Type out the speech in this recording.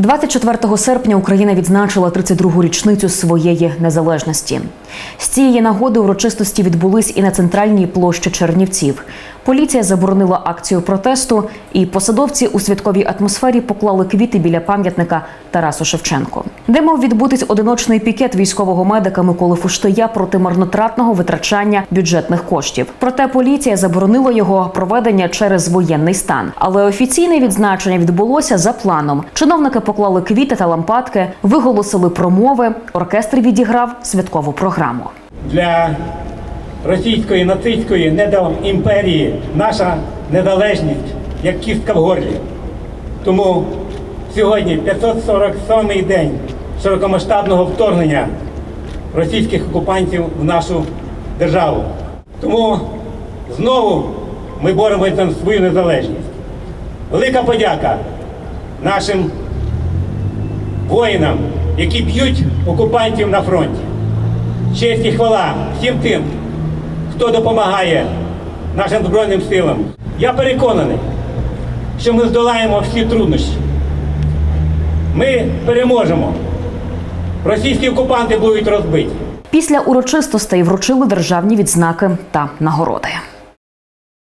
24 серпня Україна відзначила 32-гу річницю своєї незалежності. З цієї нагоди урочистості відбулись і на центральній площі Чернівців. Поліція заборонила акцію протесту, і посадовці у святковій атмосфері поклали квіти біля пам'ятника Тарасу Шевченку, де мав відбутись одиночний пікет військового медика Миколи Фуштия проти марнотратного витрачання бюджетних коштів. Проте поліція заборонила його проведення через воєнний стан. Але офіційне відзначення відбулося за планом. Чиновники поклали квіти та лампадки, виголосили промови. Оркестр відіграв святкову програму. для російської нацистської недоімперії наша незалежність як кістка в горлі. Тому сьогодні 547-й день широкомасштабного вторгнення російських окупантів в нашу державу. Тому знову ми боремося за свою незалежність. Велика подяка нашим воїнам, які б'ють окупантів на фронті. Честь і хвала всім тим, хто допомагає нашим Збройним силам. Я переконаний, що ми здолаємо всі труднощі. Ми переможемо. Російські окупанти будуть розбиті. Після урочистостей вручили державні відзнаки та нагороди.